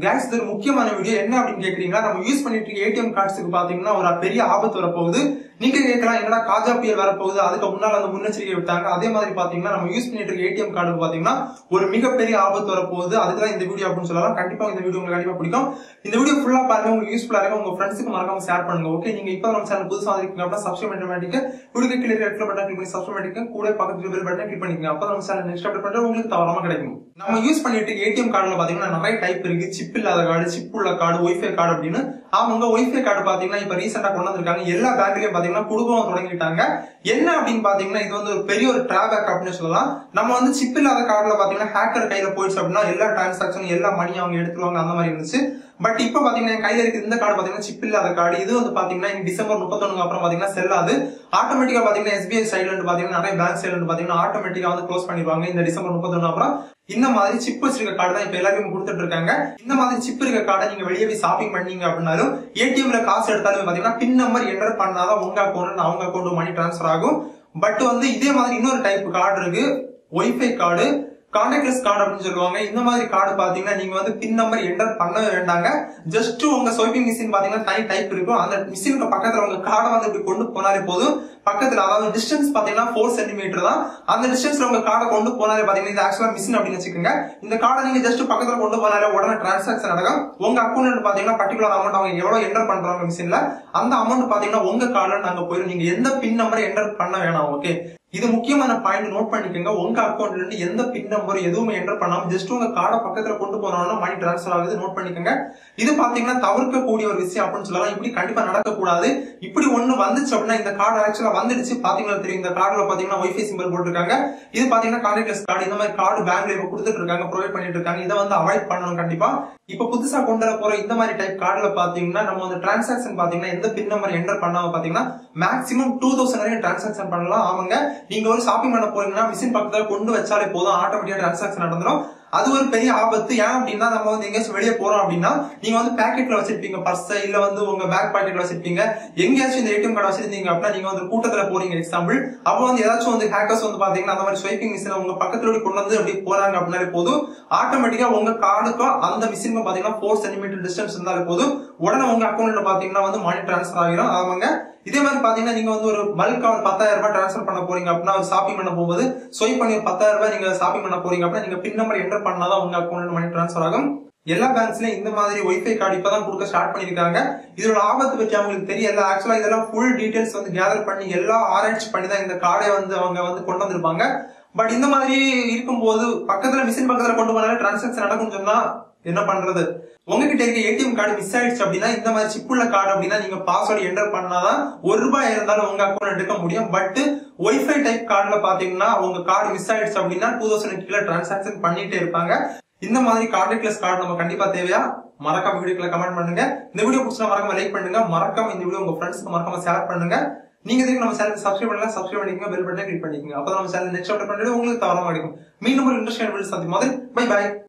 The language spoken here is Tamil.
கேஸ் இது ஒரு முக்கியமான வீடியோ என்ன அப்படின்னு கேக்குறீங்களா? நம்ம யூஸ் பண்ணிட்டு இருக்க ஏடிஎம் கார்ட்ஸுக்கு பாத்தீங்கன்னா ஒரு பெரிய ஆபத்து வரப்போகுது. நீங்க கேட்கலாம் என்னடா காஜா புயல் வரப்போகுது. அதுக்கு முன்னால அந்த முன்னெச்சரிக்கை விட்டாங்க. அதே மாதிரி பாத்தீங்கன்னா நம்ம யூஸ் பண்ணிட்டு இருக்க ஏடிஎம் கார்டு பாத்தீங்கன்னா ஒரு மிகப்பெரிய ஆபத்து வரப்போகுது. அதுக்கு தான் இந்த வீடியோ அப்படின்னு சொல்லலாம். கண்டிப்பா இந்த வீடியோ உங்களுக்கு கண்டிப்பா பிடிக்கும். இந்த வீடியோ ஃபுல்லா பாருங்க. உங்களுக்கு யூஸ்ஃபுல்லா இருக்கும். உங்க ஃப்ரெண்ட்ஸுக்கு மறக்காம ஷேர் பண்ணுங்க. ஓகே நீங்க இப்போ நம்ம சேனல் புதுசாக இருக்கீங்க அப்படின்னா சப்ஸ்கிரைப் பண்ண மாட்டீங்க. வீடியோ கீழே ரெட் பட்டன் கிளிக் பண்ணி சப்ஸ்கிரைப் பண்ணிக்க கூட பக்கத்துல பெல் பட்டன் கிளிக் பண்ணிக்கங்க. அப்போ நம்ம சேனல் நெக்ஸ்ட் அப்டேட் பண்றது உங்களுக்கு தவறாம கிடைக்கும். நம்ம யூஸ் பண்ணிட்டு ஏடிஎம் கார்டுல பாத்தீங்கன்னா நிறைய டைப் இருக்கு. சிப் இல்லாத கார்டு சிப் உள்ள கார்டு ஒய்ஃபை கார்டு அப்படின்னு. அவங்க ஒய்ஃபை கார்டு பாத்தீங்கன்னா இப்ப ரீசெண்டா கொண்டு வந்திருக்காங்க. எல்லா பேங்க்லயும் பாத்தீங்கன்னா குடும்பம் தொடங்கிட்டாங்க. என்ன அப்படின்னு பாத்தீங்கன்னா இது வந்து ஒரு பெரிய ஒரு டிராபேக் அப்படின்னு சொல்லலாம். நம்ம வந்து சிப் இல்லாத கார்டுல பாத்தீங்கன்னா ஹேக்கர் கையில போயிடுச்சு அப்படின்னா எல்லா டிரான்சாக்ஷன் எல்லா மணி அவங்க எடுத்துருவாங்க அந்த மாதிரி இருந்துச்சு. பட் இப்ப பாத்தீங்கன்னா என் கையில இருக்கிற இந்த கார்டு பாத்தீங்கன்னா சிப் இல்லாத கார்டு இது வந்து பாத்தீங்கன்னா டிசம்பர் முப்பத்தொன்னு அப்புறம் பாத்தீங்கன்னா செல்லாது ஆட்டோமேட்டிக்கா பாத்தீங்கன்னா எஸ்பிஐ சைட்ல இருந்து பாத்தீங்கன்னா நிறைய பேங்க் சைட்ல இருந்து பாத்தீங்கன்னா ஆட்டோமேட்டிக்கா வந்து க்ளோஸ் பண்ணிடுவாங்க. இந்த டிசம்பர் முப்பத்தொன்னு அப்புறம் இந்த மாதிரி சிப் வச்சிருக்க கார்டு தான் இப்ப எல்லாருக்கும் கொடுத்துட்டு இருக்காங்க இந்த மாதிரி சிப் இருக்க கார்டை நீங்க வெளியே போய் ஷாப்பிங் பண்ணீங்க அப்படின்னாலும் ஏடிஎம்ல காசு எடுத்தாலும் பாத்தீங்கன்னா பின் நம்பர் என்டர் பண்ணாதான் உங்க அக்கௌண்ட் அவங்க அக்கௌண்ட் மணி டிரான்ஸ்ஃபர் ஆகும். பட் வந்து இதே மாதிரி இன்னொரு டைப் கார்டு இருக்கு. ஒய்ஃபை கார்டு கான்டாக்ட்லெஸ் கார்டு அப்படின்னு சொல்லுவாங்க. இந்த மாதிரி கார்டு பாத்தீங்கன்னா நீங்க வந்து பின் நம்பர் என்டர் பண்ணவே வேண்டாங்க. ஜஸ்ட் உங்க ஸ்வைப்பிங் மிஷின் பாத்தீங்கன்னா தனி டைப் இருக்கும். அந்த மிஷினுக்கு பக்கத்துல உங்க கார்டை வந்து இப்படி கொண்டு போனாலே போதும். பக்கத்துல அதாவது டிஸ்டன்ஸ் பாத்தீங்கன்னா ஃபோர் சென்டிமீட்டர் தான். அந்த டிஸ்டன்ஸ்ல உங்க கார்டை கொண்டு போனாலே பாத்தீங்கன்னா இது ஆக்சுவலா மிஷின் அப்படின்னு வச்சுக்கோங்க. இந்த கார்டை நீங்க ஜஸ்ட் பக்கத்துல கொண்டு போனாலே உடனே டிரான்சாக்ஷன் நடக்கும். உங்க அக்கௌண்ட் பாத்தீங்கன்னா பர்டிகுலர் அமௌண்ட் அவங்க எவ்வளவு என்டர் பண்றாங்க மிஷின்ல அந்த அமௌண்ட் பாத்தீங்கன்னா உங்க கார்டுல நாங்க போயிடும் நீங்க எந்த பின் நம்பரை என்டர் பண்ண வேணாம் ஓகே இது முக்கியமான பாயிண்ட் நோட் பண்ணிக்கோங்க. உங்க அக்கௌண்ட்ல இருந்து எந்த பின் நம்பர் எதுவுமே என்டர் பண்ணாம ஜஸ்ட் உங்க கார்டை பக்கத்துல கொண்டு போனோம்னா மணி டிரான்ஸ்ஃபர் ஆகுது நோட் பண்ணிக்கோங்க. இது பாத்தீங்கன்னா தவிர்க்கக்கூடிய ஒரு விஷயம் அப்படின்னு சொல்லலாம். இப்படி கண்டிப்பா நடக்கக்கூடாது. இப்படி ஒண்ணு வந்துச்சு அப்படின்னா இந்த கார்டு ஆக்சுவலா வந்துடுச்சு. பாத்தீங்கன்னா தெரியும். இந்த கார்டுல பாத்தீங்கன்னா ஒய்ஃபை சிம்பிள் போட்டிருக்காங்க. இது பாத்தீங்கன்னா கான்டாக்ட்லெஸ் கார்டு இந்த மாதிரி கார்டு பேங்க்ல இப்ப கொடுத்துட்டு இருக்காங்க. ப்ரொவைட் பண்ணிட்டு இருக்காங்க. இதை வந்து அவாய்ட் பண்ணணும் கண்டிப்பா. இப்ப புதுசா கொண்டு வர போற இந்த மாதிரி டைப் கார்டுல பாத்தீங்கன்னா நம்ம வந்து டிரான்சாக்ஷன் பாத்தீங்கன்னா எந்த பின் நம்பர் என்டர் பண்ணாம பாத்தீங்கன்னா மேக்ஸிமம் டூ தௌசண்ட் வரைக்கும் டிரான்சாக்ஷன் பண்ணலாம். ஆமாங்க. நீங்க ஒரு ஷாப்பிங் பண்ண போறீங்கன்னா மிஷின் பக்கத்துல கொண்டு வச்சாலே போதும். ஆட்டோமேட்டிக்கா டிரான்சாக்ஷன் நடந்துடும் அது ஒரு பெரிய ஆபத்து. ஏன் அப்படின்னா நம்ம வந்து எங்கேயாச்சும் வெளியே போறோம் அப்படின்னா நீங்க வந்து பேக்கெட்ல வச்சிருப்பீங்க பர்ஸ் இல்ல வந்து உங்க பேக் பாக்கெட்ல வச்சிருப்பீங்க. எங்கேயாச்சும் இந்த ஏடிஎம் கார்டு வச்சிருந்தீங்க அப்படின்னா நீங்க வந்து கூட்டத்துல போறீங்க எக்ஸாம்பிள் அப்போ வந்து ஏதாச்சும் வந்து ஹேக்கர்ஸ் வந்து பாத்தீங்கன்னா அந்த மாதிரி ஸ்வைப்பிங் மிஷின் உங்க பக்கத்துல கொண்டு வந்து அப்படி போறாங்க அப்படின்னாலே போதும். ஆட்டோமேட்டிக்கா உங்க கார்டுக்கும் அந்த மிஷினுக்கும் பாத்தீங்கன்னா ஃபோர் சென்டிமீட்டர் டிஸ்டன்ஸ் இருந்தாலே போதும். உடனே உங்க அக்கௌண்ட்ல பாத்தீங்கன்னா வந்து மணி டிரான்ஸ்ஃபர் ஆகிரும். ஆமாங்க. இதே மாதிரி பாத்தீங்கன்னா நீங்க வந்து ஒரு பல்கா ஒரு பத்தாயிரம் ரூபாய் டிரான்ஸ்ஃபர் பண்ண போறீங்க அப்படின்னா ஒரு ஷாப்பிங் பண்ண போகும்போது ஸ்வைப் பண்ணி ஒரு பத்தாயிரம் ரூபாய் நீங்க ஷாப்பிங் பண்ண போறீங்க அப்படின்னா நீங்க பின் நம்பர் என்டர் பண்ணாதான் உங்க அக்கௌண்ட் மணி டிரான்ஸ்ஃபர் ஆகும். எல்லா பேங்க்ஸ்லயும் இந்த மாதிரி ஒய்ஃபை கார்டு இப்பதான் கொடுக்க ஸ்டார்ட் பண்ணிருக்காங்க இதோட ஆபத்து பற்றி அவங்களுக்கு தெரியல. ஆக்சுவலா இதெல்லாம் ஃபுல் டீடைல்ஸ் வந்து கேதர் பண்ணி எல்லாம் ஆராய்ச்சி பண்ணி தான் இந்த கார்டை வந்து அவங்க வந்து கொண்டு வந்திருப்பாங்க. பட் இந்த மாதிரி இருக்கும்போது பக்கத்துல மிஷின் பக்கத்துல கொண்டு போனாலே டிரான்சாக்சன் நடக்கும்னு சொன்னா என்ன பண்றது? உங்ககிட்ட இருக்க ஏடிஎம் கார்டு மிஸ் ஆயிடுச்சு அப்படின்னா இந்த மாதிரி சிப்புள்ள கார்டு அப்படின்னா நீங்க பாஸ்வேர்டு என்டர் பண்ணாதான் ஒரு ரூபாய் இருந்தாலும் உங்க அக்கௌண்ட் எடுக்க முடியும். பட் ஒய்ஃபை டைப் கார்டுல பாத்தீங்கன்னா உங்க கார்டு மிஸ் ஆயிடுச்சு அப்படின்னா டூ தௌசண்ட் கீழே டிரான்சாக்சன் பண்ணிட்டே இருப்பாங்க. இந்த மாதிரி கார்டுலெஸ் கார்டு நம்ம கண்டிப்பா தேவையா? மறக்காம வீடியோக்குள்ள கமெண்ட் பண்ணுங்க. இந்த வீடியோ பிடிச்சா மறக்காம லைக் பண்ணுங்க. மறக்காம இந்த வீடியோ உங்க ஃப்ரெண்ட்ஸ்க்கு மறக்காம ஷேர் பண்ணுங்க. நீங்க இதுக்கு நம்ம சேனல் சப்ஸ்கிரைப் பண்ணலாம் சப்ஸ்கிரைப் பண்ணிக்கங்க. பெல் பட்டனை கிளிக் பண்ணிக்கங்க. அப்போ நம்ம சேனல் நெக்ஸ்ட் அப்டேட் பண்ணிட்டு உங்களுக்கு தவறாம கிடைக்கும். மீண்டும் ஒரு இன்ட்ரெஸ்ட் வீடியோ சந்தி மாதிரி பை பை